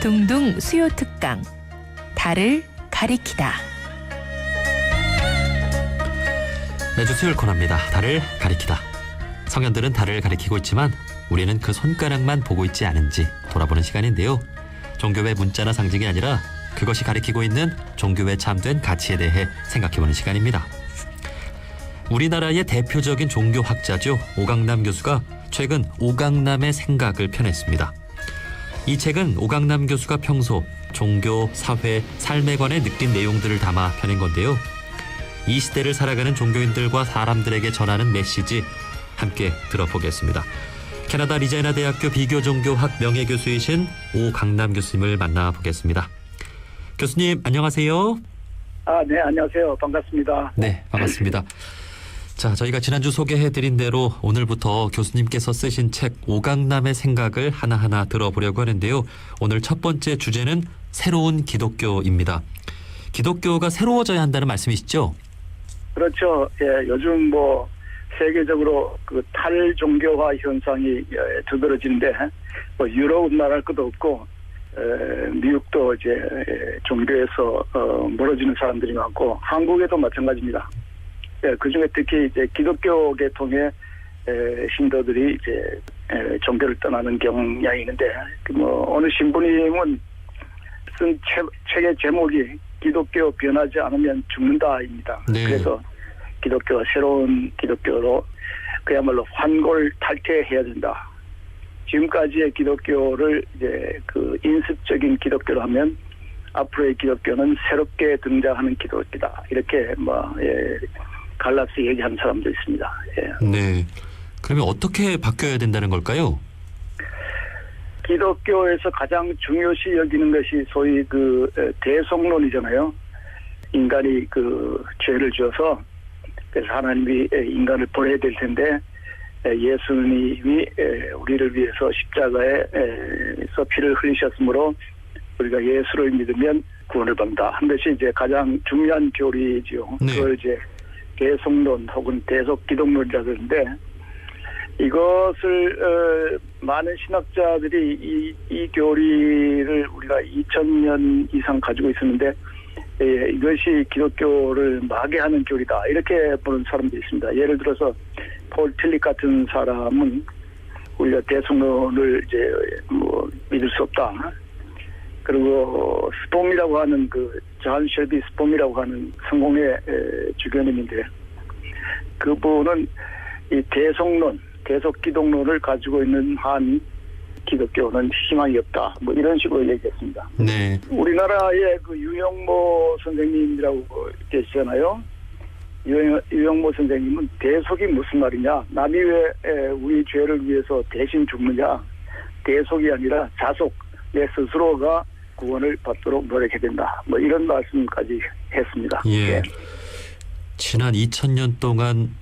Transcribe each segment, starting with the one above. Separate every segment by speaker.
Speaker 1: 둥둥 수요 특강 달을 가리키다.
Speaker 2: 매주 수요일 코너입니다. 달을 가리키다. 성현들은 달을 가리키고 있지만 우리는 그 손가락만 보고 있지 않은지 돌아보는 시간인데요. 종교의 문자나 상징이 아니라 그것이 가리키고 있는 종교에 참된 가치에 대해 생각해보는 시간입니다. 우리나라의 대표적인 종교학자죠. 오강남 교수가 최근 오강남의 생각을 펴냈습니다. 이 책은 오강남 교수가 평소 종교, 사회, 삶에 관해 느낀 내용들을 담아 펴낸 건데요. 이 시대를 살아가는 종교인들과 사람들에게 전하는 메시지 함께 들어보겠습니다. 캐나다 리제나 대학교 비교종교학 명예교수이신 오강남 교수님을 만나보겠습니다. 교수님 안녕하세요.
Speaker 3: 아, 네, 안녕하세요. 반갑습니다.
Speaker 2: 네, 반갑습니다. 자, 저희가 지난주 소개해드린 대로 오늘부터 교수님께서 쓰신 책 오강남의 생각을 하나하나 들어보려고 하는데요. 오늘 첫 번째 주제는 새로운 기독교입니다. 기독교가 새로워져야 한다는 말씀이시죠?
Speaker 3: 그렇죠. 예, 요즘 뭐 세계적으로 그 탈종교화 현상이 예, 두드러지는데 뭐 유럽은 말할 것도 없고 에, 미국도 이제 예, 종교에서 어, 멀어지는 사람들이 많고 한국에도 마찬가지입니다. 예, 그 중에 특히 이제 기독교 계통의 에, 신도들이 이제 에, 종교를 떠나는 경향이 있는데 그뭐 어느 신부님은 쓴 책, 책의 제목이 기독교 변하지 않으면 죽는다입니다.
Speaker 2: 네.
Speaker 3: 그래서 기독교가 새로운 기독교로 그야말로 환골 탈퇴해야 된다. 지금까지의 기독교를 이제 그 인습적인 기독교로 하면 앞으로의 기독교는 새롭게 등장하는 기독교다. 이렇게 뭐 예, 갈라스 얘기하는 사람도 있습니다. 예.
Speaker 2: 네. 그러면 어떻게 바뀌어야 된다는 걸까요?
Speaker 3: 기독교에서 가장 중요시 여기는 것이 소위 그 에, 대속론이잖아요. 인간이 그 죄를 지어서 그래서 하나님이 에, 인간을 버려야 될 텐데 에, 예수님이 에, 우리를 위해서 십자가에서 피를 흘리셨으므로 우리가 예수를 믿으면 구원을 받는다. 한 것이 이제 가장 중요한 교리지요.
Speaker 2: 네.
Speaker 3: 그걸 이제 대속론 혹은 대속 기독론이라 그러는데 이것을 어, 많은 신학자들이 이, 이 교리를 우리가 2000년 이상 가지고 있었는데 예, 이것이 기독교를 마개하는 교리다 이렇게 보는 사람도 있습니다. 예를 들어서 폴 틸릭 같은 사람은 우리가 대성론을 이제 뭐 믿을 수 없다. 그리고 스폼이라고 하는 그 존 쉘비 스폼이라고 하는 성공의 에, 주교님인데 그분은 이 대성론, 대속 기독론을 가지고 있는 한 기독교는 희망이 없다. 뭐 이런 식으로 얘기했습니다.
Speaker 2: 네.
Speaker 3: 우리나라의 그 유영모 선생님이라고 계시잖아요. 유영, 유영모 선생님은 대속이 무슨 말이냐? 남이 왜 에, 우리 죄를 위해서 대신 죽느냐? 대속이 아니라 자속, 내 스스로가 구원을 받도록 노력해야 된다. 뭐 이런 말씀까지 했습니다.
Speaker 2: 예. 지난 2000년 동안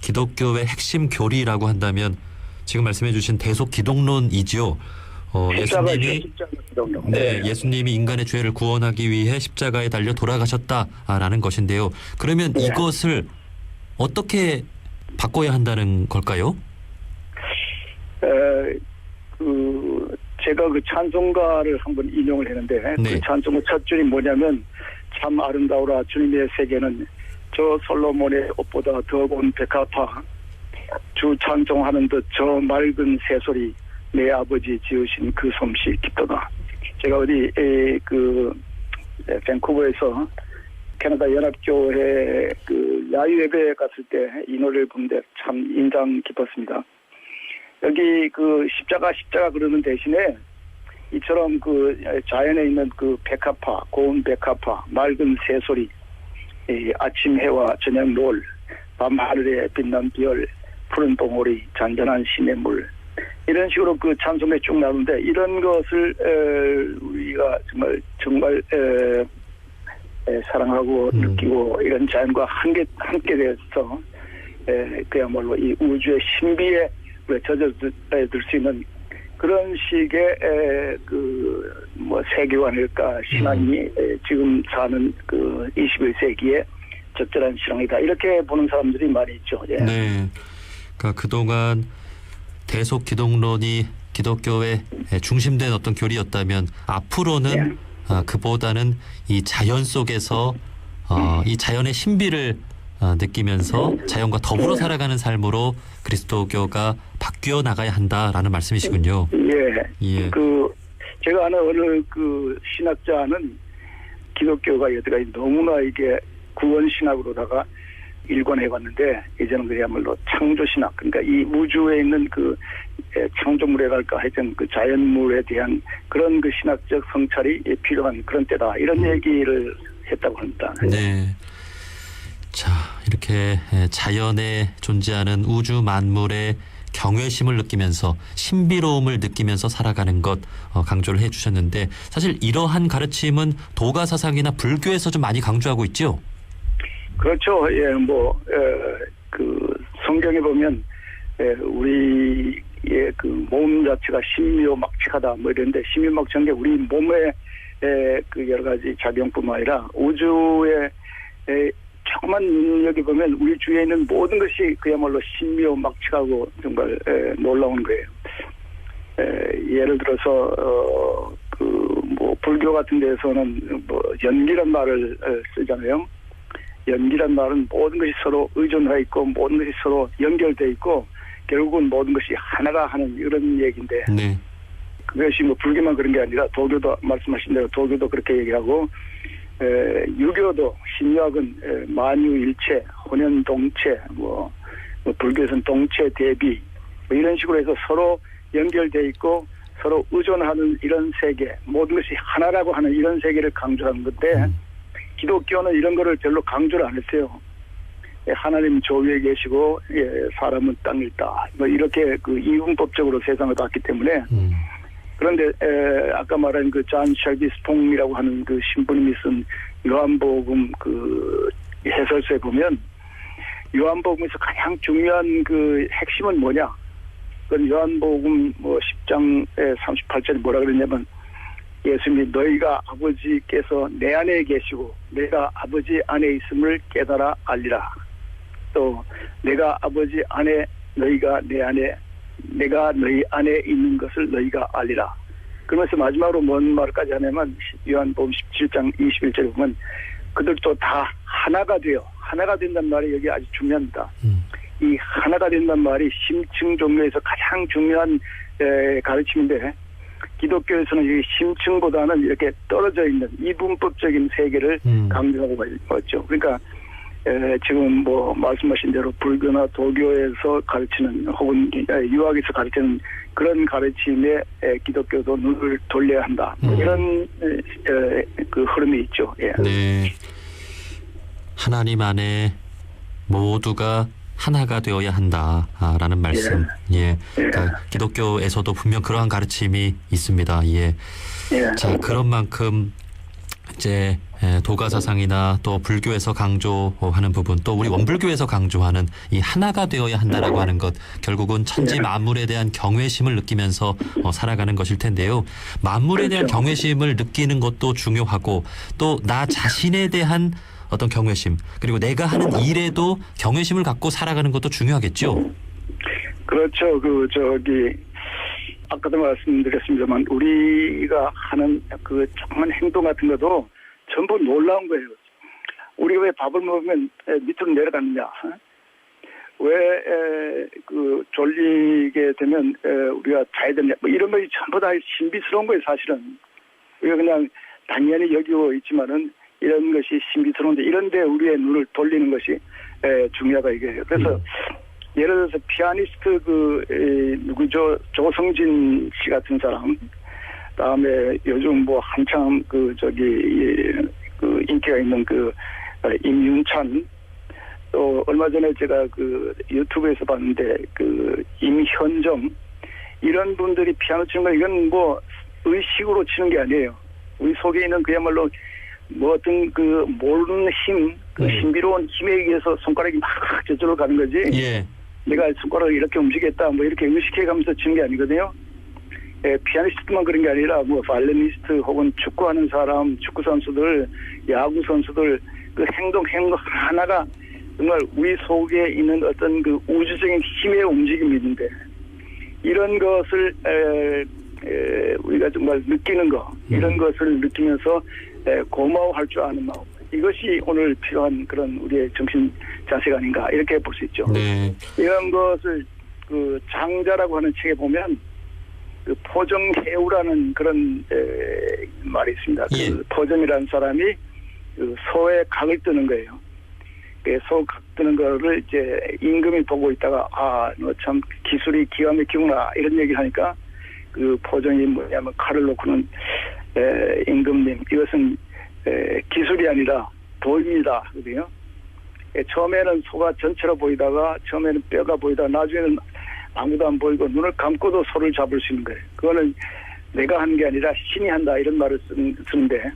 Speaker 2: 기독교의 핵심 교리라고 한다면 지금 말씀해 주신 대속 기독론이지요. 어, 예수님이. 네, 예수님이 인간의 죄를 구원하기 위해 십자가에 달려 돌아가셨다라는 것인데요. 그러면
Speaker 3: 네.
Speaker 2: 이것을 어떻게 바꿔야 한다는 걸까요?
Speaker 3: 에, 그 제가 그 찬송가를 한번 인용을 했는데
Speaker 2: 네.
Speaker 3: 그 찬송가 첫 줄이 뭐냐면 참 아름다우라 주님의 세계는 저 솔로몬의 옷보다 더 고운 백합화 주 찬송하는 듯 저 맑은 새소리 내 아버지 지으신 그 솜씨 기쁘다 제가 어디 에, 그 에, 밴쿠버에서 캐나다 연합교회 그 야유 예배에 갔을 때 이 노래를 부르는데 참 인상 깊었습니다. 여기 그 십자가 십자가 그러는 대신에 이처럼 그 자연에 있는 그 백합화, 고운 백합화, 맑은 새소리, 이 아침 해와 저녁 노을, 밤 하늘에 빛난 별, 푸른 봉오리, 잔잔한 시냇물 이런 식으로 그 찬송에 쭉 나오는데 이런 것을 에, 우리가 정말 정말 에, 에, 사랑하고
Speaker 2: 음.
Speaker 3: 느끼고 이런 자연과 함께 함께 돼서 에, 그야말로 이 우주의 신비에 젖어들 수 있는 그런 식의 그 뭐 세계관일까 신앙이 에, 지금 사는 그 21세기에 적절한 신앙이다 이렇게 보는 사람들이 많이 있죠. 예.
Speaker 2: 네. 그러니까 그동안 대속 기독론이 기독교의 중심된 어떤 교리였다면 앞으로는
Speaker 3: 예.
Speaker 2: 아, 그보다는 이 자연 속에서 어, 이 자연의 신비를 어, 느끼면서 자연과 더불어 살아가는 삶으로 그리스도교가 바뀌어 나가야 한다라는 말씀이시군요.
Speaker 3: 예.
Speaker 2: 예.
Speaker 3: 그 제가 아는 어느 그 신학자는 기독교가 여태까지 너무나 이게 구원 신학으로다가 일관해 왔는데 이제는 그야말로 창조 신학 그러니까 이 우주에 있는 그 에, 창조물이랄까 하여튼 그 자연물에 대한 그런 그 신학적 성찰이 필요한 그런 때다 이런 얘기를 했다고 합니다.
Speaker 2: 네. 자, 이렇게 에, 자연에 존재하는 우주 만물의 경외심을 느끼면서 신비로움을 느끼면서 살아가는 것 어, 강조를 해 주셨는데 사실 이러한 가르침은 도가 사상이나 불교에서 좀 많이 강조하고 있죠.
Speaker 3: 그렇죠. 예, 뭐, 에, 그, 성경에 보면, 에, 우리의 그 몸 자체가 신묘막측하다, 뭐 이런데, 신묘막측한 게 우리 몸의, 에, 그 여러 가지 작용뿐만 아니라, 우주의, 에, 조금만 눈여겨보면, 우리 주위에 있는 모든 것이 그야말로 신묘막측하고 정말, 에, 놀라운 거예요. 에, 예를 들어서, 어, 그, 뭐, 불교 같은 데서는 뭐, 연기란 말을 에, 쓰잖아요. 연기란 말은 모든 것이 서로 의존해 있고 모든 것이 서로 연결돼 있고 결국은 모든 것이 하나가 하는 이런 얘기인데
Speaker 2: 네.
Speaker 3: 그것이 뭐 불교만 그런 게 아니라 도교도 말씀하신 대로 도교도 그렇게 얘기하고 에, 유교도 신약은 에, 만유일체, 혼연동체, 뭐, 뭐 불교에서는 동체 대비 뭐 이런 식으로 해서 서로 연결돼 있고 서로 의존하는 이런 세계 모든 것이 하나라고 하는 이런 세계를 강조하는 건데
Speaker 2: 음.
Speaker 3: 기독교는 이런 거를 별로 강조를 안 했어요. 예, 하나님 조위에 계시고 예, 사람은 땅에 있다. 뭐 이렇게 그 이분법적으로 세상을 봤기 때문에
Speaker 2: 음.
Speaker 3: 그런데 에, 아까 말한 그잔 셜비 스퐁이라고 하는 그 신부님이 쓴 요한복음 그 해설서에 보면 요한복음에서 가장 중요한 그 핵심은 뭐냐? 그건 요한복음 뭐 10장에 38절에 뭐라 그랬냐면 예수님이 너희가 아버지께서 내 안에 계시고 내가 아버지 안에 있음을 깨달아 알리라. 또 내가 아버지 안에 너희가 내 안에 내가 너희 안에 있는 것을 너희가 알리라. 그러면서 마지막으로 뭔 말까지 하냐면 요한복음 17장 21절에 보면 그들도 다 하나가 되어 하나가 된다는 말이 여기 아주 중요합니다.
Speaker 2: 음.
Speaker 3: 이 하나가 된다는 말이 심층 종교에서 가장 중요한 에, 가르침인데 기독교에서는 이 심층보다는 이렇게 떨어져 있는 이분법적인 세계를
Speaker 2: 음.
Speaker 3: 강조하고 있죠. 그러니까 에, 지금 뭐 말씀하신 대로 불교나 도교에서 가르치는 혹은 에, 유학에서 가르치는 그런 가르침에 에, 기독교도 눈을 돌려야 한다. 뭐
Speaker 2: 음.
Speaker 3: 이런 에, 에, 그 흐름이 있죠. 예.
Speaker 2: 네. 하나님 안에 모두가 하나가 되어야 한다라는 말씀. 예. 그러니까 기독교에서도 분명 그러한 가르침이 있습니다. 예.
Speaker 3: 예.
Speaker 2: 자, 그런 만큼 이제 에, 도가 사상이나 또 불교에서 강조하는 부분 또 우리 원불교에서 강조하는 이 하나가 되어야 한다라고 하는 것 결국은 천지 만물에 대한 경외심을 느끼면서 어, 살아가는 것일 텐데요. 만물에 대한
Speaker 3: 그렇죠.
Speaker 2: 경외심을 느끼는 것도 중요하고 또 나 자신에 대한 어떤 경외심 그리고 내가 하는 일에도 경외심을 갖고 살아가는 것도 중요하겠죠.
Speaker 3: 그렇죠. 그 저기 아까도 말씀드렸습니다만 우리가 하는 그 조그만 행동 같은 것도 전부 놀라운 거예요. 우리가 왜 밥을 먹으면 에, 밑으로 내려가느냐? 어? 왜그 졸리게 되면 에, 우리가 자야 되냐? 뭐 이런 것이 전부 다 신비스러운 거예요, 사실은. 우리가 그냥 당연히 여기고 있지만은 이런 것이 신비스러운데 이런데 우리의 눈을 돌리는 것이 에, 중요하다 이게. 그래서
Speaker 2: 음.
Speaker 3: 예를 들어서 피아니스트 그 에, 누구죠 조성진 씨 같은 사람 다음에 요즘 뭐 한참 그 저기 이, 그 인기가 있는 그 어, 임윤찬 또 얼마 전에 제가 그 유튜브에서 봤는데 그 임현정 이런 분들이 피아노 치는 거 이건 뭐 의식으로 치는 게 아니에요. 우리 속에 있는 그야말로 뭐 어떤 그 모르는 힘, 그
Speaker 2: 음.
Speaker 3: 신비로운 힘에 의해서 손가락이 막 저절로 가는 거지.
Speaker 2: 예.
Speaker 3: 내가 손가락을 이렇게 움직였다 뭐 이렇게 의식해가면서 치는 게 아니거든요. 예, 피아니스트만 그런 게 아니라 뭐 발레니스트 혹은 축구하는 사람, 축구 선수들, 야구 선수들 그 행동 행동 하나가 정말 우리 속에 있는 어떤 그 우주적인 힘의 움직임이 있는데 이런 것을 에, 에, 우리가 정말 느끼는 거 이런
Speaker 2: 음.
Speaker 3: 것을 느끼면서 에, 고마워할 줄 아는 마음 이것이 오늘 필요한 그런 우리의 정신 자세가 아닌가 이렇게 볼 수 있죠.
Speaker 2: 네.
Speaker 3: 이런 것을 그 장자라고 하는 책에 보면 그 포정해우라는 그런 에, 말이 있습니다.
Speaker 2: 예.
Speaker 3: 그 포정이라는 사람이 그 소에 각을 뜨는 거예요. 그 소각 뜨는 거를 이제 임금이 보고 있다가 아 너 참 기술이 기가 막히구나 이런 얘기를 하니까 그 포정이 뭐냐면 칼을 놓고는 에, 임금님 이것은 에, 기술이 아니라 도입니다 그래요. 예, 처음에는 소가 전체로 보이다가 처음에는 뼈가 보이다가 나중에는 아무도 안 보이고 눈을 감고도 소를 잡을 수 있는 거예요. 그거는 내가 하는 게 아니라 신이 한다 이런 말을 쓰는, 쓰는데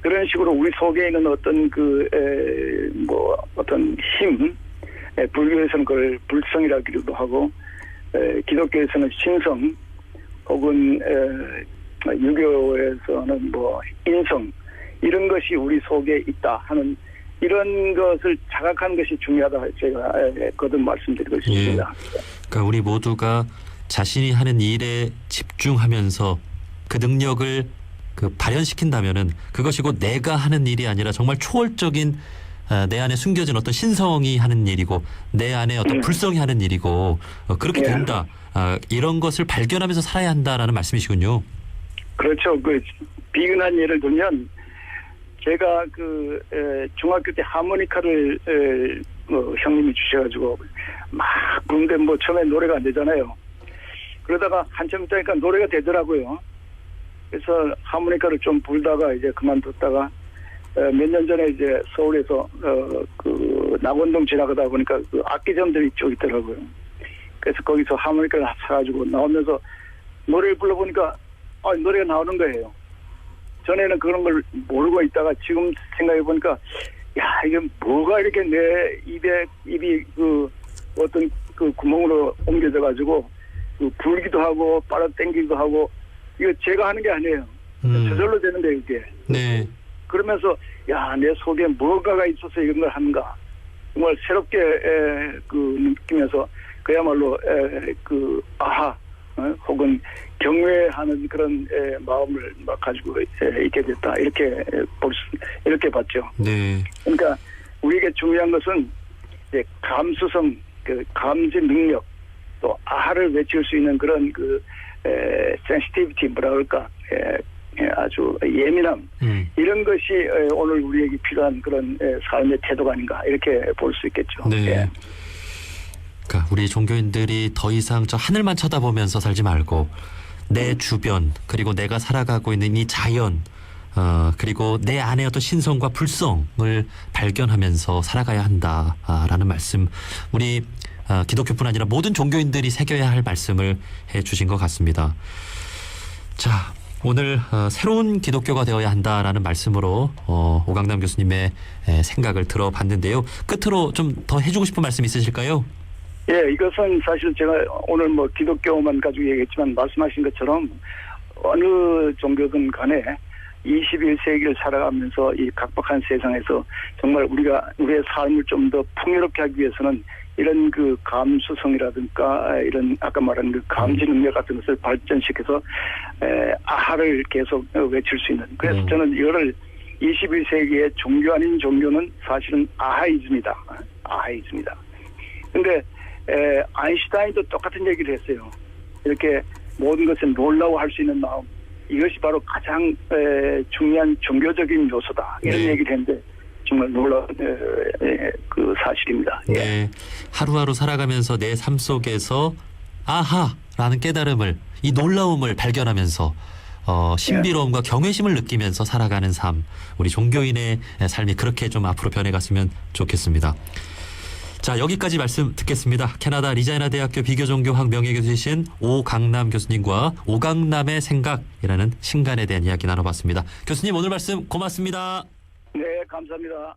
Speaker 3: 그런 식으로 우리 속에 있는 어떤 그, 에, 뭐, 어떤 힘, 에, 불교에서는 그걸 불성이라기도 하고, 에, 기독교에서는 신성, 혹은, 에, 유교에서는 뭐, 인성, 이런 것이 우리 속에 있다 하는 이런 것을 자각하는 것이 중요하다 제가 에, 거듭 말씀드리고 싶습니다.
Speaker 2: 그러니까 우리 모두가 자신이 하는 일에 집중하면서 그 능력을 그 발현시킨다면은 그것이 곧 내가 하는 일이 아니라 정말 초월적인 아, 내 안에 숨겨진 어떤 신성이 하는 일이고 내 안에 어떤
Speaker 3: 음.
Speaker 2: 불성이 하는 일이고 어, 그렇게
Speaker 3: 예.
Speaker 2: 된다. 아, 이런 것을 발견하면서 살아야 한다라는 말씀이시군요.
Speaker 3: 그렇죠. 그 비근한 예를 들면 제가 그 에, 중학교 때 하모니카를 에, 뭐 형님이 주셔가지고 막 부는데 뭐 처음에 노래가 안 되잖아요. 그러다가 한참 있다니까 노래가 되더라고요. 그래서 하모니카를 좀 불다가 이제 그만뒀다가 몇 년 전에 이제 서울에서 어, 그 낙원동 지나가다 보니까 그 악기점들이 쭉 있더라고요. 그래서 거기서 하모니카를 사가지고 나오면서 노래를 불러보니까 아, 노래가 나오는 거예요. 전에는 그런 걸 모르고 있다가 지금 생각해 보니까 야 이게 뭐가 이렇게 내 입에 입이 그 어떤 그 구멍으로 옮겨져 가지고 그 불기도 하고 빨아 당기기도 하고 이거 제가 하는 게 아니에요.
Speaker 2: 음.
Speaker 3: 저절로 되는 거예요 이게.
Speaker 2: 네.
Speaker 3: 그러면서 야 내 속에 뭐가가 있어서 이런 걸 하는가 정말 새롭게 에, 그 느끼면서 그야말로 에, 그 아하 어? 혹은 경외하는 그런 에, 마음을 막 가지고 에, 있게 됐다 이렇게 볼 수, 이렇게 봤죠.
Speaker 2: 네.
Speaker 3: 그러니까 우리에게 중요한 것은 이제 감수성, 그 감지 능력, 또 아하를 외칠 수 있는 그런 그 에, 센시티비티 뭐라 그럴까 에, 에, 아주 예민함
Speaker 2: 음.
Speaker 3: 이런 것이 에, 오늘 우리에게 필요한 그런 에, 삶의 태도가 아닌가 이렇게 볼 수 있겠죠.
Speaker 2: 네.
Speaker 3: 예.
Speaker 2: 그러니까 우리 종교인들이 더 이상 저 하늘만 쳐다보면서 살지 말고 내 주변 그리고 내가 살아가고 있는 이 자연 어, 그리고 내 안의 어떤 신성과 불성을 발견하면서 살아가야 한다라는 말씀 우리 어, 기독교뿐 아니라 모든 종교인들이 새겨야 할 말씀을 해 주신 것 같습니다. 자, 오늘 어, 새로운 기독교가 되어야 한다라는 말씀으로 어, 오강남 교수님의 에, 생각을 들어봤는데요. 끝으로 좀 더 해주고 싶은 말씀 있으실까요?
Speaker 3: 예, 이것은 사실 제가 오늘 뭐 기독교만 가지고 얘기했지만 말씀하신 것처럼 어느 종교든 간에 21세기를 살아가면서 이 각박한 세상에서 정말 우리가 우리의 삶을 좀 더 풍요롭게 하기 위해서는 이런 그 감수성이라든가 이런 아까 말한 그 감지 능력 같은 것을 발전시켜서 에, 아하를 계속 외칠 수 있는 그래서
Speaker 2: 음.
Speaker 3: 저는 이거를 21세기의 종교 아닌 종교는 사실은 아하이즘이다. 아하이즘이다. 근데 에, 아인슈타인도 똑같은 얘기를 했어요. 이렇게 모든 것을 놀라워 할 수 있는 마음 이것이 바로 가장 에, 중요한 종교적인 요소다. 이런
Speaker 2: 네.
Speaker 3: 얘기를 했는데 정말 놀라운 그 사실입니다. 예.
Speaker 2: 네. 하루하루 살아가면서 내 삶 속에서 아하라는 깨달음을 이 놀라움을 발견하면서 어, 신비로움과 경외심을 느끼면서 살아가는 삶 우리 종교인의 삶이 그렇게 좀 앞으로 변해갔으면 좋겠습니다. 자 여기까지 말씀 듣겠습니다. 캐나다 리자이나 대학교 비교종교학 명예교수이신 오강남 교수님과 오강남의 생각이라는 신간에 대한 이야기 나눠봤습니다. 교수님 오늘 말씀 고맙습니다.
Speaker 3: 네, 감사합니다.